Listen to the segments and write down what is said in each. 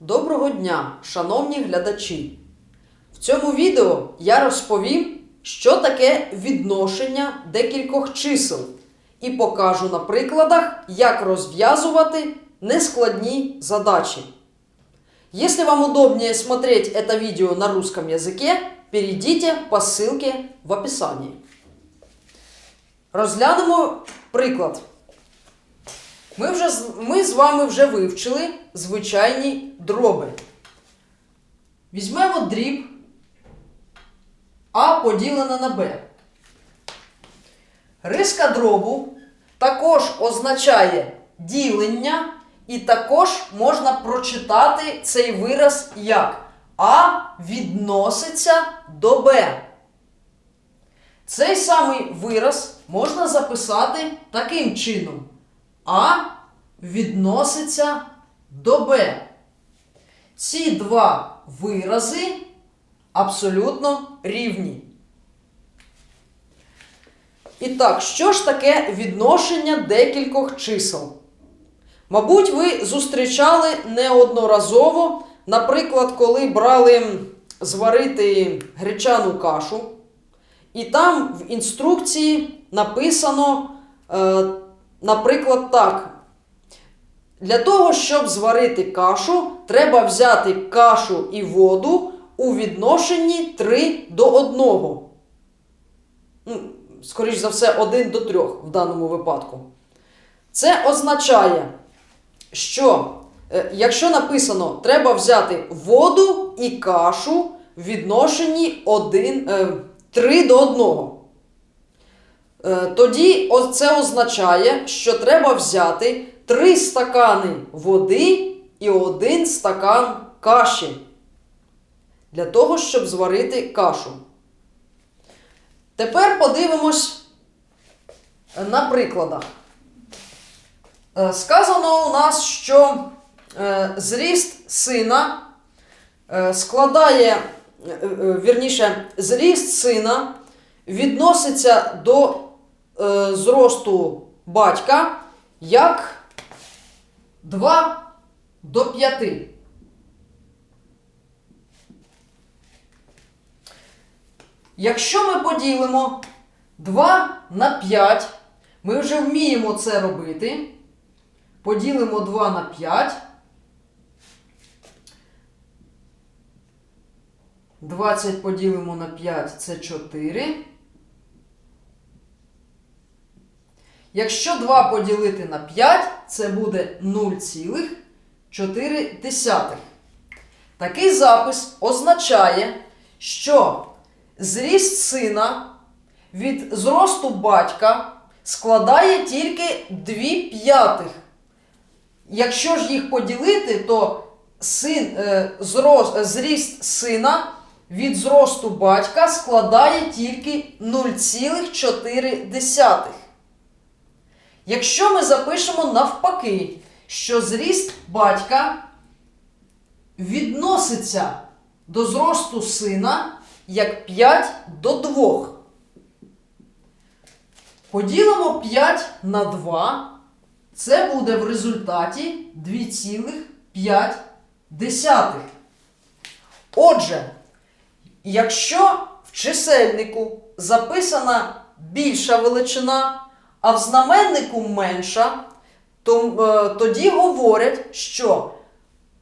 Доброго дня, шановні глядачі! В цьому відео я розповім, що таке відношення декількох чисел, і покажу на прикладах, як розв'язувати нескладні задачи. Если вам удобнее смотреть это видео на русском языке, перейдите по ссылке в описании. Розглянемо приклад. Ми, вже, ми з вами вже вивчили звичайні дроби. Візьмемо дріб А поділене на Б. Риска дробу також означає ділення, і також можна прочитати цей вираз як А відноситься до Б. Цей самий вираз можна записати таким чином. А відноситься до Б. Ці два вирази абсолютно рівні. І так, що ж таке відношення декількох чисел? Мабуть, ви зустрічали неодноразово, наприклад, коли брали зварити гречану кашу, і там в інструкції написано, е, наприклад, так. Для того, щоб зварити кашу, треба взяти кашу і воду у відношенні 3 до 1. Ну, скоріш за все, 1 до 3 в даному випадку. Це означає, що е, якщо написано, треба взяти воду і кашу в відношенні 1, е, 3 до 1. Е, Тоді це означає, що треба взяти 3 стакани води і 1 стакан каші для того, щоб зварити кашу. Тепер подивимось на прикладах. Е, Сказано у нас, що е, зріст сина складає, вірніше, зріст сина відноситься до е, зросту батька як 2 до 5. Якщо ми поділимо 2 на 5, ми вже вміємо це робити. Поділимо 2 на 5. 20 поділимо на 5 це 4. Якщо 2 поділити на 5, це буде 0,4. Такий запис означає, що зріст сина від зросту батька складає тільки 2 п'ятих. Якщо ж їх поділити, то син, е, зрос, е, зріст сина від зросту батька складає тільки 0,4. Якщо ми запишемо навпаки, що зріст батька відноситься до зросту сина як 5 до 2. Поділимо 5 на 2. Це буде в результаті 2,5. Отже, якщо в чисельнику записана більша величина, а в знаменнику менша, то е, тоді говорять, що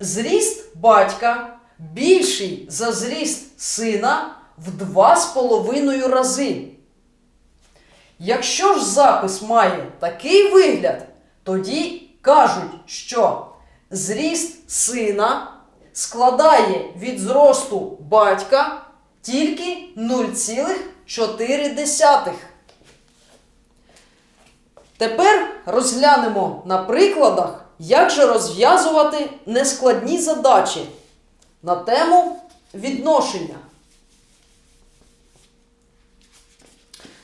зріст батька більший за зріст сина в 2,5 рази. Якщо ж запис має такий вигляд, тоді кажуть, що зріст сина складає від зросту батька тільки 0,4. Тепер розглянемо на прикладах, як же розв'язувати нескладні задачі на тему відношення.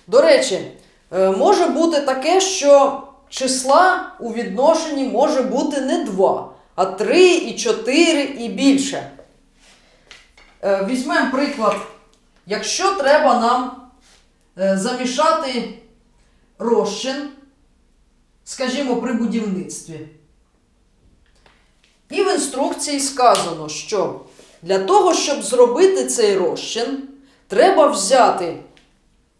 До речі, е, може бути таке, що числа у відношенні може бути не 2, а 3 і 4 і більше. Е, Візьмемо приклад, якщо треба нам е, замішати розчин, скажімо, при будівництві. І в інструкції сказано, що для того, щоб зробити цей розчин, треба взяти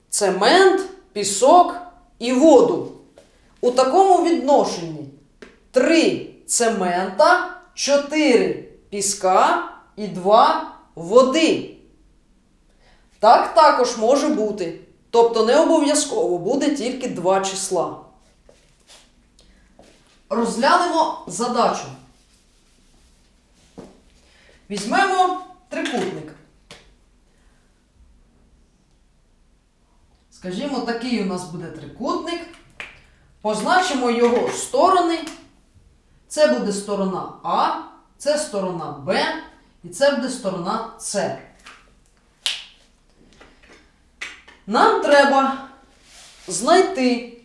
цемент, пісок і воду. У такому відношенні 3 цемента, 4 піска і 2 води. Так також може бути. Тобто не обов'язково буде тільки два числа. Розглянемо задачу. Візьмемо трикутник. Скажімо, такий у нас буде трикутник. Позначимо його сторони. Це буде сторона А, це сторона Б і це буде сторона С. Нам треба знайти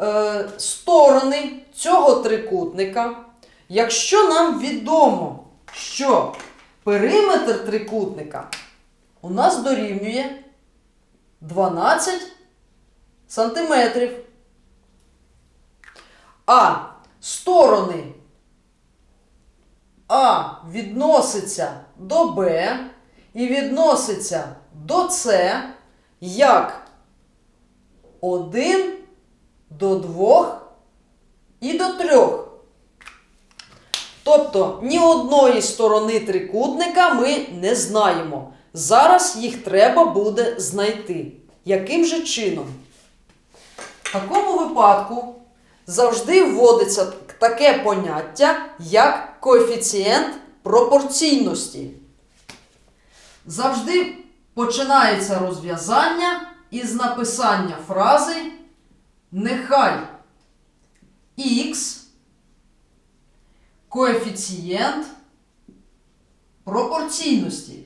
е, сторони цього трикутника, якщо нам відомо, що периметр трикутника у нас дорівнює 12 сантиметрів. А сторони А відноситься до Б і відноситься до С як 1 до 2 і до 3. Тобто ні одної сторони трикутника ми не знаємо. Зараз їх треба буде знайти. Яким же чином? В такому випадку завжди вводиться таке поняття, як коефіцієнт пропорційності. Завжди починається розв'язання із написання фрази нехай х коефіцієнт пропорційності.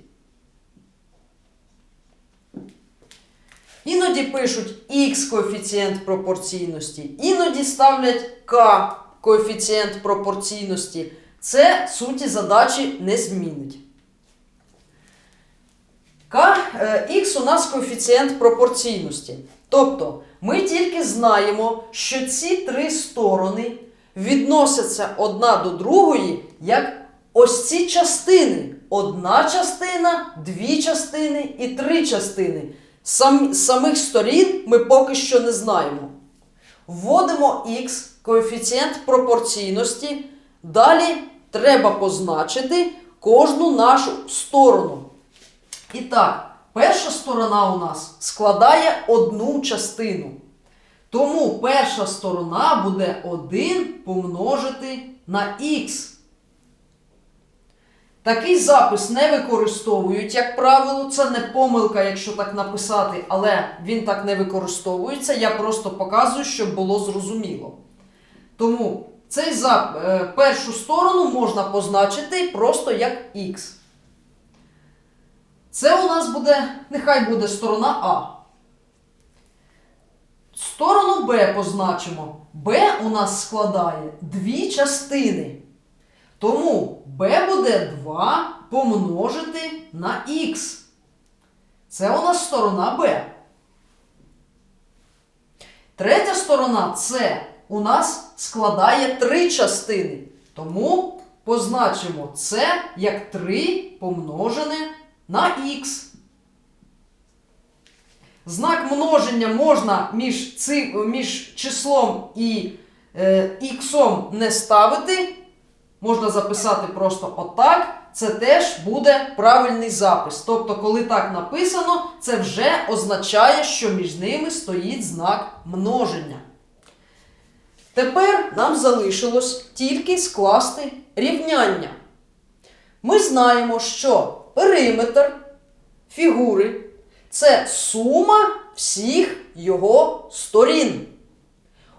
Іноді пишуть х коефіцієнт пропорційності, іноді ставлять k коефіцієнт пропорційності. Це суті задачі не змінить. К, е, Х у нас коефіцієнт пропорційності. Тобто ми тільки знаємо, що ці три сторони відносяться одна до другої як ось ці частини. Одна частина, дві частини і три частини. Сам, самих сторін ми поки що не знаємо. Вводимо х, коефіцієнт пропорційності. Далі треба позначити кожну нашу сторону. І так, перша сторона у нас складає одну частину. Тому перша сторона буде 1 помножити на х. Такий запис не використовують, як правило, це не помилка, якщо так написати, але він так не використовується. Я просто показую, щоб було зрозуміло. Тому цей зап... е, першу сторону можна позначити просто як х. Це у нас буде, нехай буде сторона А. Сторону Б позначимо. Б у нас складає дві частини. Тому b буде 2 помножити на х. Це у нас сторона b. Третя сторона С у нас складає три частини. Тому позначимо це як 3 помножене на х. Знак множення можна між, ци, між числом і е, іксом не ставити. Можна записати просто отак. Це теж буде правильний запис. Тобто, коли так написано, це вже означає, що між ними стоїть знак множення. Тепер нам залишилось тільки скласти рівняння. Ми знаємо, що периметр фігури це сума всіх його сторін.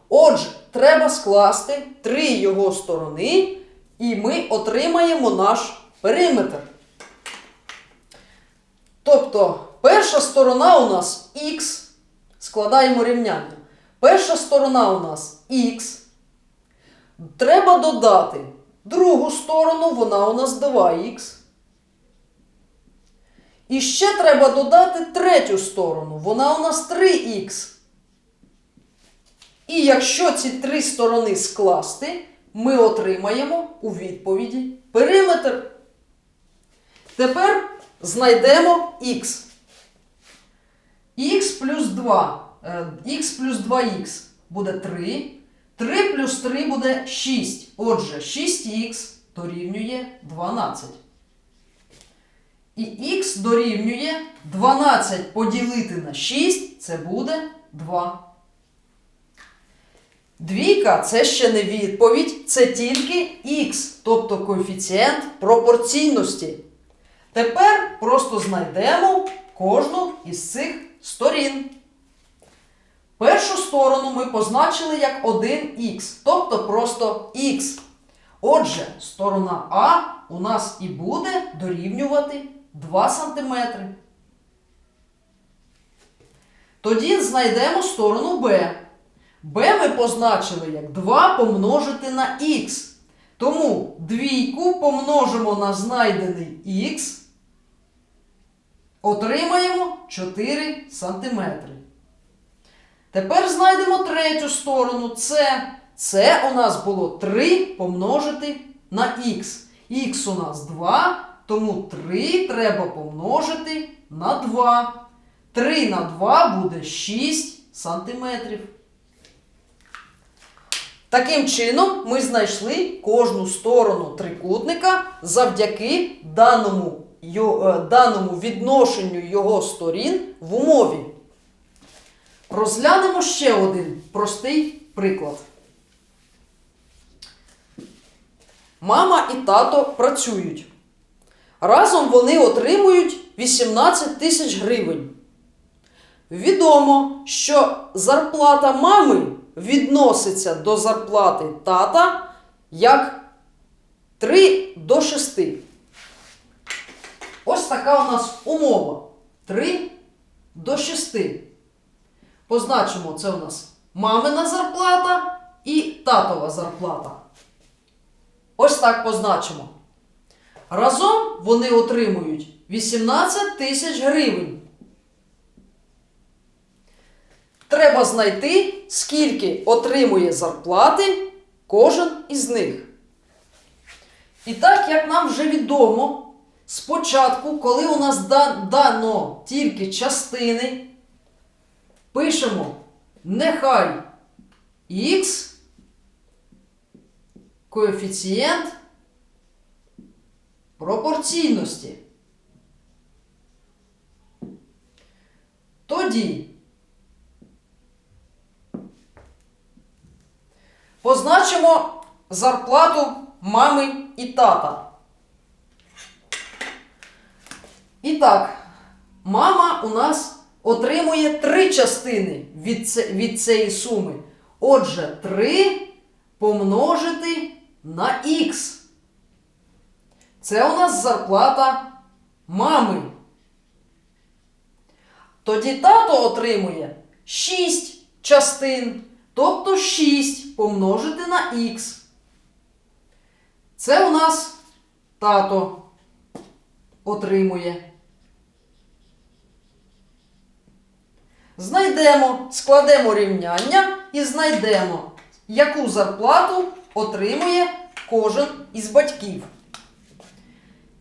Отже, треба скласти три його сторони, і ми отримаємо наш периметр. Тобто, перша сторона у нас х, складаємо рівняння. Перша сторона у нас х. Треба додати другу сторону, вона у нас 2х. І ще треба додати третю сторону, вона у нас 3х. І якщо ці три сторони скласти, ми отримаємо у відповіді периметр. Тепер знайдемо х. х плюс 2. е, х плюс 2х буде 3. 3 плюс 3 буде 6. Отже, 6х дорівнює 12. І х дорівнює 12 поділити на 6, це буде 2. Двійка це ще не відповідь, це тільки х, тобто коефіцієнт пропорційності. Тепер просто знайдемо кожну із цих сторін. Першу сторону ми позначили як 1х, тобто просто х. Отже, сторона А у нас і буде дорівнювати 2 см. Тоді знайдемо сторону Б. Б ми позначили як 2 помножити на х. Тому двійку помножимо на знайдений х. Отримаємо 4 см. Тепер знайдемо третю сторону С. Це у нас було 3 помножити на х. Х у нас 2, тому 3 треба помножити на 2. 3 на 2 буде 6 сантиметрів. Таким чином, ми знайшли кожну сторону трикутника завдяки даному, е, даному відношенню його сторін в умові. Розглянемо ще один простий приклад. Мама і тато працюють. Разом вони отримують 18 тисяч гривень. Відомо, що зарплата мами відноситься до зарплати тата як 3 до 6. Ось така у нас умова. 3 до 6. Позначимо, це у нас мамина зарплата і татова зарплата. Ось так позначимо. Разом вони отримують 18 тисяч гривень. Треба знайти, скільки отримує зарплати кожен із них. І так, як нам вже відомо, спочатку, коли у нас дано тільки частини, пишемо нехай х коефіцієнт пропорційності. Тоді позначимо зарплату мами і тата. І так, мама у нас отримує три частини від, це- від цієї суми. Отже, 3 помножити на х. Це у нас зарплата мами. Тоді тато отримує 6 частин, тобто 6 помножити на х. Це у нас тато отримує. Знайдемо, складемо рівняння і знайдемо, яку зарплату отримує кожен із батьків.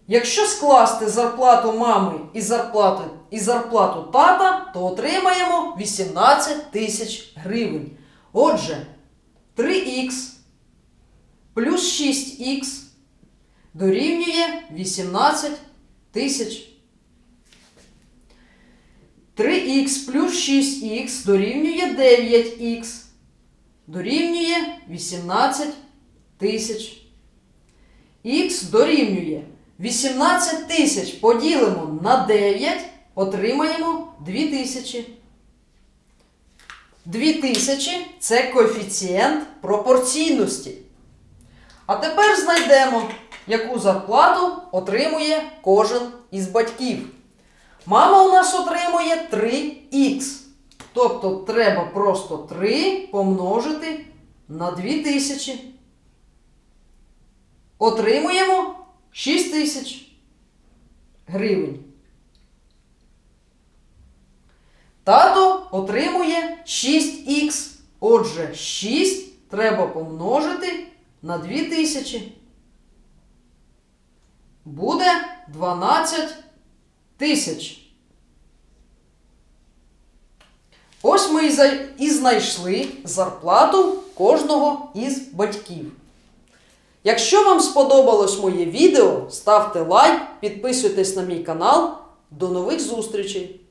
Якщо скласти зарплату мами і зарплату, і зарплату тата, то отримаємо 18 тисяч гривень. Отже, 3х плюс 6х дорівнює 18 тисяч. 3х плюс 6х дорівнює 9х. Дорівнює 18 тисяч. Х дорівнює 18 тисяч поділимо на 9, отримаємо 2 тисячі. 2 тисячі це коефіцієнт пропорційності. А тепер знайдемо, яку зарплату отримує кожен із батьків. Мама у нас отримує 3х. Тобто треба просто 3 помножити на 2000. Отримуємо 6 тисяч гривень. Тато отримує 6х. Отже, 6 треба помножити на 2 тисячі. Буде 12 тисяч. Ось ми і, знайшли зарплату кожного із батьків. Якщо вам сподобалось моє відео, ставте лайк, підписуйтесь на мій канал. До нових зустрічей!